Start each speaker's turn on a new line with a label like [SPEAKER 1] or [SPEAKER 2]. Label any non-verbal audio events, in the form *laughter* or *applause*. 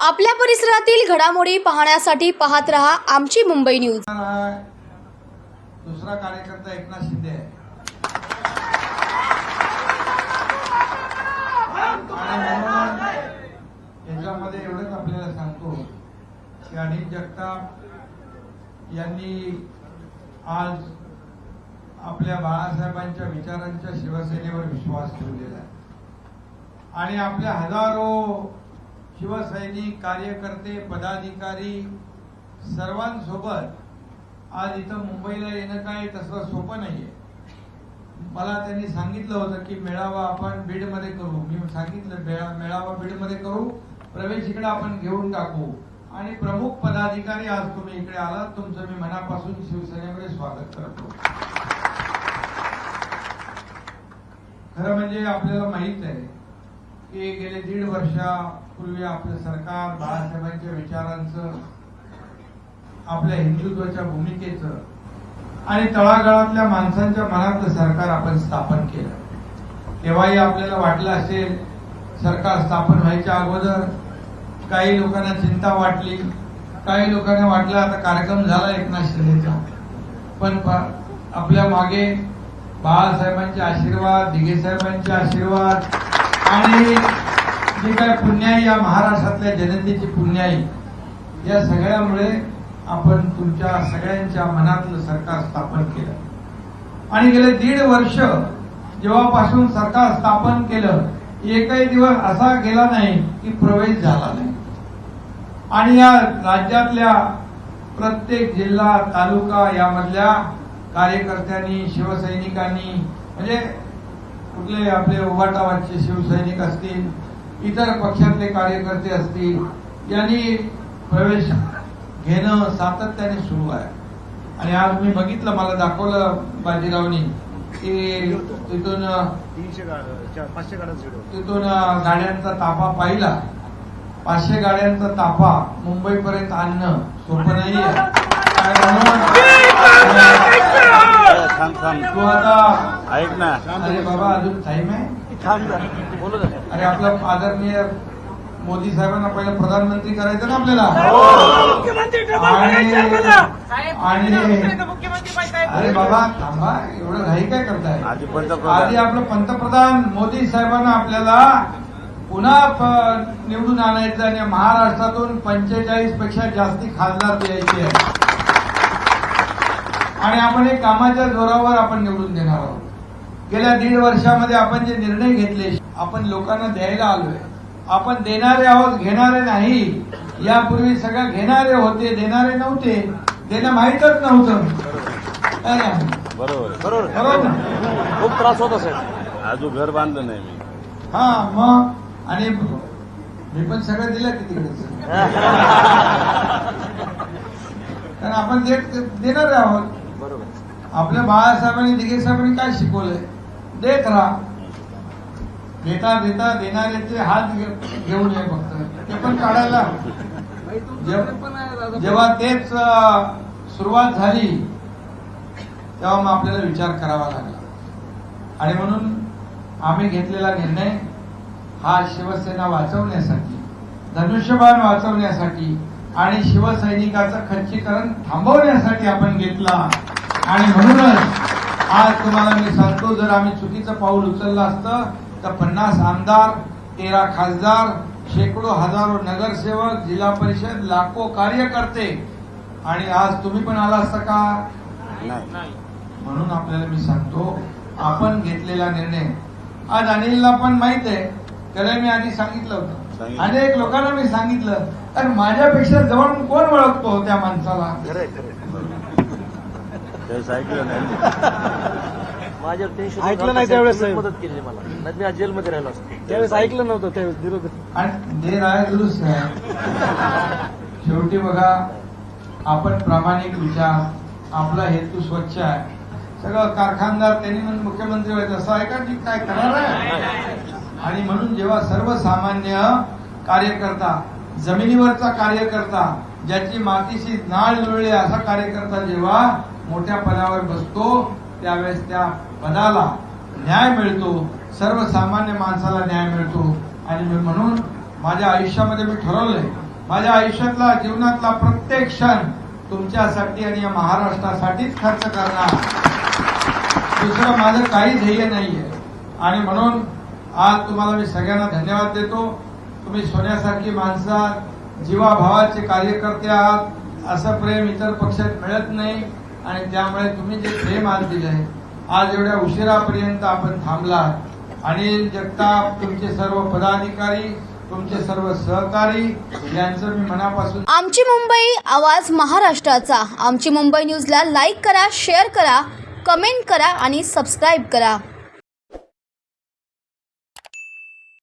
[SPEAKER 1] आपल्या परिसरातील घडामोडी पाहण्यासाठी पाहत रहा आमची मुंबई न्यूज.
[SPEAKER 2] दुसरा कार्यकर्ता एकनाथ शिंदे आहे. याच्यामध्ये एवढंच आपल्याला सांगतो की अनिल जगताप यांनी आज आपल्या बाळासाहेबांच्या विचारांच्या शिवसेनेवर विश्वास ठेवलेला आहे. आणि आपल्या हजारो शिवसैनिक कार्यकर्ते पदाधिकारी सर्वांसोबत आज इथं मुंबईला येणं काय तसं सोपं नाहीये. मला त्यांनी सांगितलं होतं की मेळावा आपण बीडमध्ये करू. मी सांगितलं मेळावा बीडमध्ये करू प्रवेश इकडे आपण घेऊन टाकू. आणि प्रमुख पदाधिकारी आज तुम्ही इकडे आलात. तुमचं मी मनापासून शिवसेनेमध्ये स्वागत करतो. खरं म्हणजे आपल्याला माहीत आहे की गेले दीड वर्षापूर्वी आपलं सरकार बाळासाहेबांच्या विचारांचं आपल्या हिंदुत्वाच्या भूमिकेचं आणि तळागाळातल्या माणसांच्या मनातलं सरकार आपण स्थापन केलं. तेव्हाही आपल्याला वाटलं असेल सरकार स्थापन व्हायच्या अगोदर काही लोकांना चिंता वाटली काही लोकांना वाटलं आता कार्यक्रम झाला एकनाथ शिंदेचा. पण आपल्या मागे बाळासाहेबांचे आशीर्वाद दिघे साहेबांचे आशीर्वाद आणि जी काय पुण्याई या महाराष्ट्रातल्या जनतेची पुण्याई या सगळ्यामुळे आपण तुमच्या सगळ्यांच्या मनातलं सरकार स्थापन केलं. आणि गेले दीड वर्ष जेव्हापासून सरकार स्थापन केलं एकही दिवस असा गेला नाही की प्रवेश झाला नाही. आणि या राज्यातल्या प्रत्येक जिल्हा तालुका यामधल्या कार्यकर्त्यांनी शिवसैनिकांनी म्हणजे कुठले आपले उभाटावाचे शिवसैनिक असतील इतर पक्षातले कार्यकर्ते असतील यांनी प्रवेश घेणं सातत्याने सुरू आहे. आणि आज मी बघितलं मला दाखवलं बाजीरावनी की तिथून तिथून गाड्यांचा ताफा पाहिला. पाचशे गाड्यांचा ताफा मुंबईपर्यंत आणणं सोपं आणि म्हणून
[SPEAKER 3] थांब थांब.
[SPEAKER 2] तू आता
[SPEAKER 3] ऐक ना.
[SPEAKER 2] अरे बाबा अजून टाइम आहे?
[SPEAKER 3] थांब बोलू दे
[SPEAKER 2] अरे आपलं आदरणीय मोदी साहेबांना पहिलं प्रधानमंत्री करायचं ना आपल्याला. आणि अरे बाबा थांबा एवढं घाई काय करताय?
[SPEAKER 3] आधी
[SPEAKER 2] आपलं पंतप्रधान मोदी साहेबांना आपल्याला पुन्हा निवडून आणायचं आणि महाराष्ट्रातून पंचेचाळीसपेक्षा जास्ती खासदार द्यायचे आहे आणि आपण हे कामाच्या जोरावर आपण निवडून देणार आहोत. गेल्या दीड वर्षामध्ये आपण जे निर्णय घेतले आपण लोकांना द्यायला आलोय. आपण देणारे आहोत घेणारे नाही. यापूर्वी सगळं घेणारे होते देणारे नव्हते. देणं माहीतच नव्हतं. ना?
[SPEAKER 3] बरोबर बरोबर खूप त्रास होत असेल. अजून घर बांधलं नाही मी.
[SPEAKER 2] हा मग? आणि मी पण सगळं दिलं की तिकडे *laughs* कारण आपण देत देणार आहोत.
[SPEAKER 3] बरोबर.
[SPEAKER 2] आपल्या बाळासाहेबांनी दिघे साहेबांनी काय शिकवलंय? देत राहा देता देता देणाऱ्याचे हात घे- घेऊन ये फक्त. ते पण काढायला. जेव्हा जेव्हा तेच सुरुवात झाली तेव्हा मग आपल्याला विचार करावा लागला. आणि म्हणून आम्ही घेतलेला निर्णय हा शिवसेना वाचवण्यासाठी धनुष्यबाण वाचवण्यासाठी आणि शिवसैनिकाचं खच्चीकरण थांबवण्यासाठी आपण घेतला. आणि म्हणूनच आज तुम्हाला मी सांगतो जर आम्ही चुकीचं पाऊल उचललं असतं तर पन्नास आमदार तेरा खासदार शेकडो हजारो नगरसेवक जिल्हा परिषद लाखो कार्यकर्ते. आणि आज तुम्ही पण आला असता का?
[SPEAKER 3] नाही.
[SPEAKER 2] म्हणून आपल्याला मी सांगतो आपण घेतलेला निर्णय. आज अनिलला पण माहीत आहे त्याला मी आधी सांगितलं होतं. अनेक लोकांना मी सांगितलं कारण माझ्यापेक्षा जवळ कोण ओळखतो त्या माणसाला?
[SPEAKER 3] त्यावेळेस ऐकलं नाही
[SPEAKER 4] माझ्यावर टेन्शन
[SPEAKER 5] ऐकलं नाही त्यावेळेस साहेब.
[SPEAKER 4] मदत केली मला. नाही मी आज जेलमध्ये राहिलो असतो.
[SPEAKER 5] त्यावेळेस ऐकलं नव्हतं त्यावेळेस विरोध
[SPEAKER 2] आणि देर आहे दुरुस्त आहे शेवटी बघा आपण प्रामाणिक विचार आपला हेतू स्वच्छ आहे. सगळं कारखानदार त्यांनी म्हणून मुख्यमंत्री व्हायचं असं आहे का की काय करणार आहे? आणि म्हणून जेव्हा सर्वसामान्य कार्यकर्ता जमिनीवरचा कार्यकर्ता ज्याची मातीशी नाळ जुळली असा कार्यकर्ता जेव्हा मोठ्या पदावर बसतो त्यावेळेस त्या पदाला न्याय मिळतो. सर्वसामान्य माणसाला न्याय मिळतो. आणि मी म्हणून माझ्या आयुष्यामध्ये मी ठरवलंय माझ्या आयुष्यातला जीवनातला प्रत्येक क्षण तुमच्यासाठी आणि या महाराष्ट्रासाठीच खर्च करणार. दुसरं माझं काही ध्येय नाहीये. आणि म्हणून आज तुम्हाला मी सगळ्यांना धन्यवाद देतो. तुम्ही सोन्यासारखी माणसं जीवाभावाचे कार्यकर्ते आहात असं प्रेम इतर पक्षात मिळत नाही आणि त्यामुळे तुम्ही जे प्रेम आज दिले आज एवढ्या उशिरापर्यंत आपण थांबला अनिल जगताप तुमचे सर्व पदाधिकारी तुमचे सर्व सहकारी यांचं मी मनापासून
[SPEAKER 1] आमची मुंबई आवाज महाराष्ट्राचा. आमची मुंबई न्यूजला लाईक करा शेअर करा कमेंट करा आणि सबस्क्राईब करा.